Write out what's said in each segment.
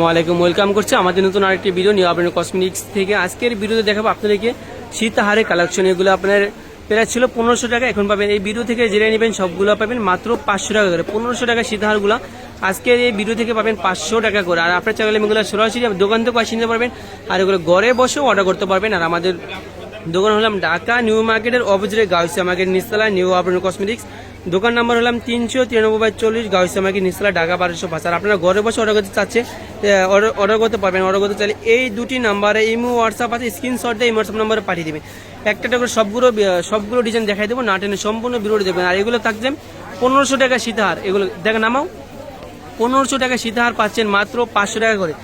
আসসালামাইকুম ওয়েলকাম করছি আমাদের নতুন আরেকটি ভিডিও নিউ আপনার কসমেটিক্স থেকে। আজকের ভিডিওতে দেখাবো আপনাদেরকে সীতাহারের কালেকশন এগুলো। আপনার প্রায় ছিল পনেরোশো টাকা, এখন পাবেন এই ভিডিও থেকে জেনে নেবেন সবগুলো পাবেন মাত্র পাঁচশো টাকা করে। পনেরোশো টাকা সীতাহারগুলো, আজকের এই ভিডিও থেকে পাবেন পাঁচশো টাকা করে। আর আপনার চাইলে এগুলো সরাসরি দোকান থেকে আসে নিতে পারবেন, আর এগুলো ঘরে বসেও অর্ডার করতে পারবেন। আর আমাদের দোকান হলাম ঢাকা নিউ মার্কেটের অপোজিটে গাউসিয়া মার্কেট নিস্তলা নিউ আপনার কসমেটিক্স দোকান নাম্বার হলাম তিনশো তিরানব্বই বাই চল্লিশ গাউসিয়া মার্কেট নিস্তলা, ঢাকা, বারোশো পাঁচ আর আপনারা ঘরে বসে অর্ডার করতে চাচ্ছে অর্ডার করতে পারবেন। অর্ডার করতে চাইলে এই দুটি নাম্বারে ইমো, হোয়াটসঅ্যাপ আছে, স্ক্রিনশট দিয়ে এই হোয়াটসঅ্যাপ নাম্বারে পাঠিয়ে দেবেন। একটা করে সবগুলো সবগুলো ডিজাইন দেখাই দেবো, না টেনে সম্পূর্ণ বিরোধী দেবেন। আর এগুলো থাকছে পনেরোশো টাকা সীতাহার। এগুলো দেখেন নামাও। পনেরোশো টাকা সীতাহার পাচ্ছেন মাত্র পাঁচশো টাকা করে।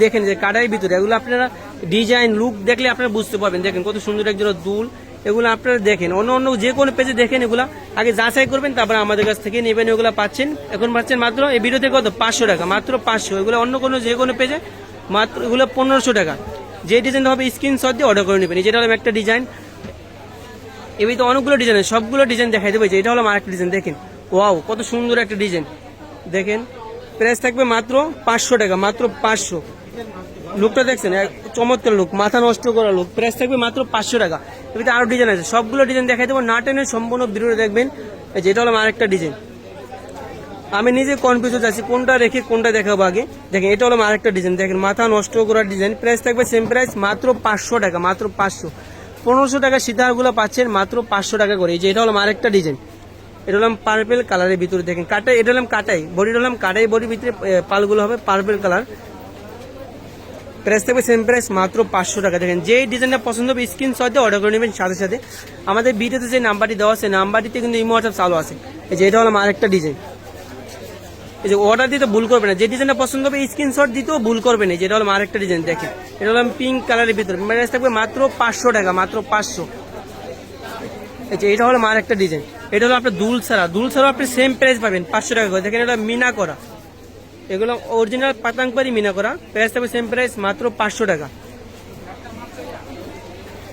দেখেন যে কাটার ভিতরে, এগুলো আপনারা ডিজাইন লুক দেখলে আপনারা বুঝতে পারবেন। দেখেন কত সুন্দর একজন দুল এগুলো আপনারা দেখেন। অন্য অন্য যে কোনো পেজে দেখেন এগুলো। আগে যাচাই করবেন, তারপরে আমাদের কাছ থেকে নেবেন এগুলো পাচ্ছেন। এখন পাচ্ছেন মাত্র, এই ভিডিওতে কত? পাঁচশো টাকা, মাত্র পাঁচশো। এগুলো অন্য কোনো যে কোনো পেজে মাত্র, এগুলো পনেরোশো টাকা। যে ডিজাইন হবে স্ক্রিনশট দিয়ে অর্ডার করে নেবেন। যেটা হলো একটা ডিজাইন এবার তো অনেকগুলো ডিজাইন সবগুলো ডিজাইন দেখাই দেবো। এটা হলো আরেকটা ডিজাইন দেখেন। ওয়াও কত সুন্দর একটা ডিজাইন দেখেন প্রাইস থাকবে মাত্র পাঁচশো টাকা, মাত্র পাঁচশো। লুকটা দেখছেন? চমৎকার লোক মাথা নষ্ট করা লোক প্রাইস থাকবে মাত্র পাঁচশো টাকা। এবার আরও ডিজাইন আছে, সবগুলো ডিজাইন দেখাই দেবো, না টেনে সম্পূর্ণ ভিডিও দেখবেন। এই যে, এটা হলো আরেকটা ডিজাইন আমি নিজে কনফিউজ আছি কোনটা রেখে কোনটা দেখাবো আগে? দেখেন, এটা হলো আরেকটা ডিজাইন দেখেন, মাথা নষ্ট করার ডিজাইন প্রাইস থাকবে সেম প্রাইস মাত্র পাঁচশো টাকা, মাত্র পাঁচশো। পনেরোশো টাকা সীতাহারগুলো পাচ্ছেন, মাত্র পাঁচশো টাকা করে। এই যে, এটা হলো আরেকটা ডিজাইন এটা হলাম পার্পেল কালারের ভিতরে, দেখেন, কাটাই, এটা হলাম কাটাই, বডিটা হলাম কাটাই, বডির ভিতরে পালগুলো হবে পার্পেল কালার প্রাইস থাকবে সেম প্রাইস মাত্র পাঁচশো টাকা। দেখেন, যেই ডিজাইনটা পছন্দ হবে স্ক্রিনশট দিয়ে অর্ডার করে নেবেন সাথে সাথে। আমাদের ভিডিওতে যে নাম্বারটি দেওয়া আছে নাম্বারটিতে কিন্তু ইমো হোয়াটসঅ্যাপ চালু আছে। এই যে এটা হলো আরেকটা ডিজাইন এই যে অর্ডার দিতে ভুল করবে না। যে ডিজাইনটা পছন্দ হবে স্ক্রিনশট দিতেও ভুল করবে না। যেটা হলো আরেকটা ডিজাইন দেখেন। এটা হলো পিঙ্ক কালারের ভিতরে। প্রাইস থাকবে মাত্র পাঁচশো টাকা, মাত্র পাঁচশো। যে এটা হলো আরেকটা ডিজাইন এটা হলো আপনার দুল ছাড়া। দুল ছাড়া আপনি সেম প্রাইস পাবেন, পাঁচশো টাকা করে। দেখেন, এটা মিনা করা। এগুলো অরিজিনাল পাতাংপারি মিনা করা। প্রাইস থাকবে সেম প্রাইস মাত্র পাঁচশো টাকা।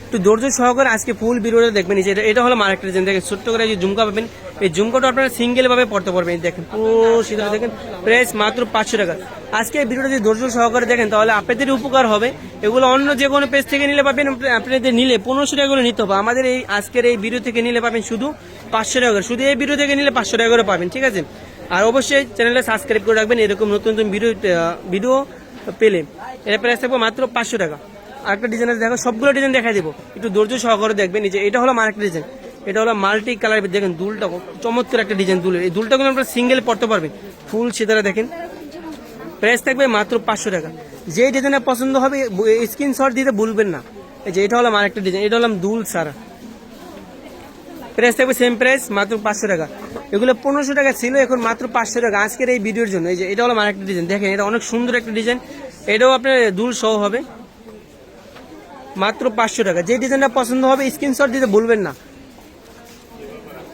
একটু ধৈর্য সহকারে আজকে ফুল ভিডিওটা দেখবেন। এটা- এটা হলো আরেকটা ডিজাইন দেখেন ছোট্ট করে যে ঝুমকা পাবেন, এই ঝুমকাটা আপনারা সিঙ্গেল ভাবে পড়তে পারবেন। দেখেন, পুরো দেখেন প্রাইস মাত্র পাঁচশো টাকা। আজকে ভিডিওটা যদি ধৈর্য সহকারে দেখেন, তাহলে আপনাদের উপকার হবে। এগুলো অন্য যে কোনো পেজ থেকে নিলে পাবেন। আপনি- আপনাদের নিলে পনেরোশো টাকা করে নিতে হবে। আমাদের এই আজকের এই ভিডিও থেকে নিলে পাবেন শুধু পাঁচশো টাকা শুধু এই ভিডিও থেকে নিলে পাঁচশো টাকা করে পাবেন। ঠিক আছে? আর অবশ্যই চ্যানেলটা সাবস্ক্রাইব করে রাখবেন, এরকম নতুন নতুন ভিডিও ভিডিও পেলে। এটা প্রাইস থাকবে মাত্র পাঁচশো টাকা। আরেকটা ডিজাইন আছে, দেখো, সবগুলো ডিজাইন দেখাই দেবো। একটু ধৈর্য সহকারে দেখবেন যে এটা হলো আরেকটা ডিজাইন এটা হলো মাল্টি কালার দেখেন দুলটা চমৎকার একটা ডিজাইন দুলের এই দুলটা কিন্তু আপনারা সিঙ্গেল পড়তে পারবেন। ফুল সেতারা দেখেন। প্রাইস থাকবে মাত্র পাঁচশো টাকা। যে ডিজাইনটা পছন্দ হবে স্ক্রিনশট দিতে ভুলবেন না। এই যে এটা হলো আরেকটা ডিজাইন এটা হলাম দুল সারা প্রাইস থাকবে সেম প্রাইস মাত্র পাঁচশো টাকা। এগুলো পনেরোশো টাকা ছিল, এখন মাত্র পাঁচশো টাকা। আজকের এই ভিডিওর জন্য, এই যে এটা হলো আরেকটা ডিজাইন দেখেন, এটা অনেক সুন্দর একটা ডিজাইন এটাও আপনার দুল সহ হবে। মাত্র পাঁচশো টাকা। যে ডিজাইনটা পছন্দ হবে স্ক্রিনশট দিতে ভুলবেন না।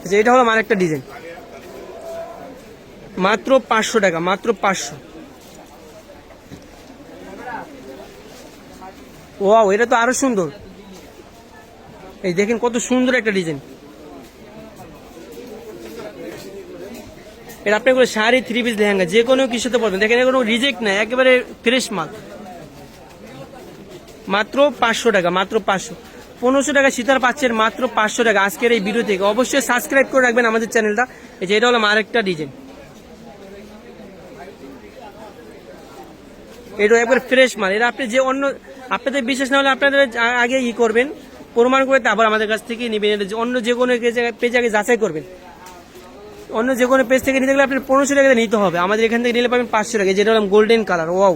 যে এটা হলো আমার একটা ডিজাইন মাত্র পাঁচশো টাকা, মাত্র পাঁচশো। ওয়াও, এটা তো আরও সুন্দর। এই দেখেন কত সুন্দর একটা ডিজাইন এটা আপনি করে শাড়ি থ্রি পিস লেহেঙ্গা, যে কোনো কিছুতে পড়বেন দেখেন কোনো রিজেক্ট নাই, একেবারে ফ্রেশ মাল। মাত্র পাঁচশো টাকা, মাত্র পাঁচশো। পনেরোশো টাকা সীতার পাচ্ছেন, মাত্র পাঁচশো টাকা। আজকের এই ভিডিও থেকে অবশ্যই সাবস্ক্রাইব করে রাখবেন আমাদের চ্যানেলটা এই যে, এটা হলো আরেকটা ডিজাইন এটা একবার ফ্রেশ মাল। এটা আপনি যে অন্য আপনাদের বিশেষ না হলে আপনাদের আগে ই করবেন। প্রমাণ করে তারপর আমাদের কাছ থেকে নেবেন। এটা অন্য যে কোনো পেজ আগে যাচাই করবেন। অন্য যে কোনো পেজ থেকে নিতে গেলে আপনার পনেরোশো টাকা নিতে হবে। আমাদের এখান থেকে নিলে পাবেন পাঁচশো টাকা, যেটা হলাম গোল্ডেন কালার ওয়াও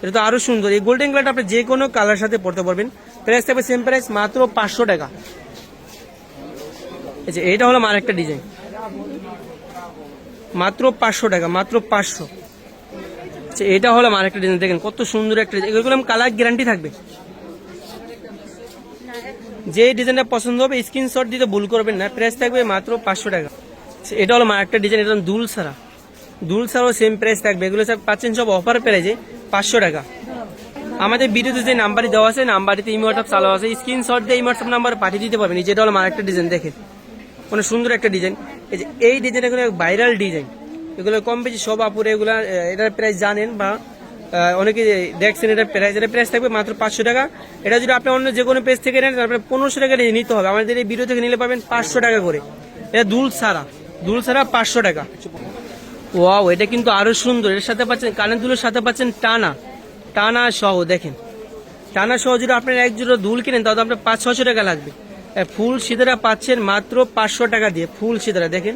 এটা তো আরও সুন্দর। এই গোল্ডেন কালারটা আপনি যে কোনো কালার সাথে পড়তে পারবেন। প্রাইস থাকবে সেম প্রাইস মাত্র পাঁচশো টাকা। আচ্ছা এটা হলো আরেকটা ডিজাইন মাত্র পাঁচশো টাকা, মাত্র পাঁচশো। আচ্ছা এটা হলো আরেকটা ডিজাইন দেখেন কত সুন্দর একটা ডিজাইন এগুলো কালার গ্যারান্টি থাকবে। যে ডিজাইনটা পছন্দ হবে স্ক্রিনশট দিতে ভুল করবেন না। প্রাইস থাকবে মাত্র পাঁচশো টাকা। এটা হলো একটা ডিজাইন এটা দুল সারা দুল ছাড়াও সেম প্রাইস থাকবে। এগুলো সব পাচ্ছেন, সব অফার প্রাইজে পাঁচশো টাকা। আমাদের ভিডিওতে যে নাম্বারটি দেওয়া আছে নাম্বারটিতে ইমো হোয়াটসঅ্যাপ চালু আছে। স্ক্রিনশট দিয়ে ইমো হোয়াটসঅ্যাপ নাম্বার পাঠিয়ে দিতে পারবেন। যেটা হলো আরেকটা ডিজাইন দেখেন। মানে সুন্দর একটা ডিজাইন এই যে, এই ডিজাইন এগুলো ভাইরাল ডিজাইন এগুলো কম বেশি সব আপুরে এগুলো এটার প্রাইস জানেন বা অনেকে দেখছেন এটা প্রাইস এটা প্রাইস থাকবে মাত্র পাঁচশো টাকা। এটা যদি আপনি অন্য যে কোনো পেজ থেকে নেন, তারপরে পনেরোশো টাকা নিতে হবে। আমাদের এই ভিডিও থেকে নিলে পাবেন পাঁচশো টাকা করে। এটা দুল সারা দুল ছাড়া পাঁচশো টাকা। ওয়াও, এটা কিন্তু আরও সুন্দর। এর সাথে পাচ্ছেন, কানের দুলের সাথে পাচ্ছেন টানা। টানা সহ, দেখেন। টানা সহ যদি আপনার এক জোড়া দুল কিনেন, তাহলে আপনার পাঁচ, ছশো টাকা লাগবে। ফুল সিতারা পাচ্ছেন মাত্র পাঁচশো টাকা দিয়ে, ফুল সিতারা দেখেন।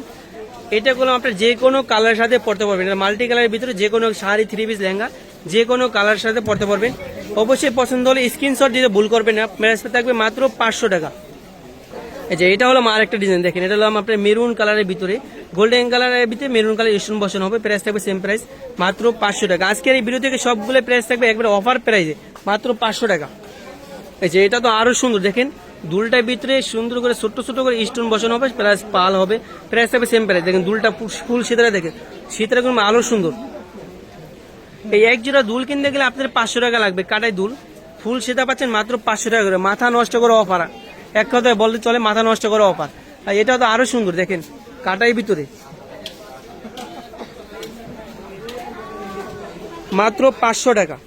এটা কোনো আপনার যে কোনো কালারের সাথে পড়তে পারবেন। এটা মাল্টি কালারের ভিতরে যে কোনো শাড়ি থ্রি পিস লেহেঙ্গা, যে কোনো কালারের সাথে পড়তে পারবেন। অবশ্যই পছন্দ হলে স্ক্রিনশট দিতে ভুল করবেন না। প্রাইস থাকবে মাত্র পাঁচশো টাকা। এই যে, এটা হলো আর একটা ডিজাইন দেখেন, এটা হলো আপনার মেরুন কালারের ভিতরে। গোল্ডেন কালারের ভিতরে মেরুন কালার স্টোন বসানো হবে প্রাইস থাকবে সেম প্রাইস মাত্র পাঁচশো টাকা। আজকের এই ভিডিও থেকে সবগুলো প্রাইস থাকবে একবারে অফার প্রাইসে মাত্র পাঁচশো টাকা। এই যে, এটা তো আরও সুন্দর, দেখেন দুলটার ভিতরে সুন্দর করে, ছোট্ট ছোট করে স্টোন বসানো হবে প্লাস পাল হবে প্রাইস থাকবে সেম প্রাইস দেখেন, দুলটা ফুল শীতরা দেখেন শীতরা কিন্তু আরও সুন্দর। এই এক জোড়া দুল কিনতে গেলে আপনাদের পাঁচশো টাকা লাগবে, কাটাই দুল। ফুল সেটা পাচ্ছেন মাত্র পাঁচশো টাকা করে, মাথা নষ্ট করে অফার এক কথায় বলতে চলে, মাথা নষ্ট করে অফার আর এটা তো আরও সুন্দর, দেখেন, কাটাই ভিতরে। মাত্র পাঁচশো টাকা।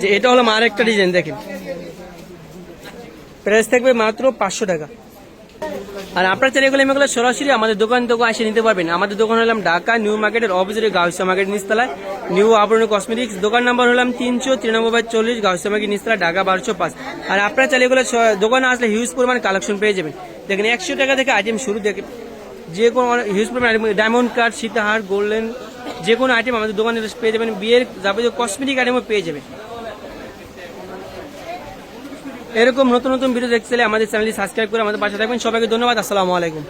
যে, এটা হলো আর একটা ডিজাইন দেখেন। প্রাইস থাকবে মাত্র পাঁচশো টাকা। আর আপনার চাইলে এগুলো সরাসরি আমাদের দোকান থেকে এসে নিতে পারবেন। আমাদের দোকান হলাম ঢাকা নিউ মার্কেটের অপোজিটে গাউসা মার্কেট নিচতলায়। নিউ আবরণী কসমেটিক্স দোকান নাম্বার হলাম তিনশো তিরানব্বই চল্লিশ গাউসা মার্কেট নিচতলা, ঢাকা বারোশো পাঁচ। আর আপনার চাইলে এগুলো স- দোকানে আসলে হিউজ পরিমাণ কালেকশন পেয়ে যাবেন। দেখেন, একশো টাকা থেকে আইটেম শুরু দেখে যে কোনো হিউজ পরিমাণ ডায়মন্ড কার্ড সীতাহার গোল্ডেন যে কোনো আইটেম আমাদের দোকানে পেয়ে যাবেন। বিয়ের যাবতীয় কসমেটিক আইটেমও পেয়ে যাবেন। এরকম নতুন নতুন ভিডিও দেখতে চাইলে আমাদের চ্যানেলটি সাবস্ক্রাইব করে আমাদের পাশে থাকবেন। সবাইকে ধন্যবাদ, আসসালামু আলাইকুম।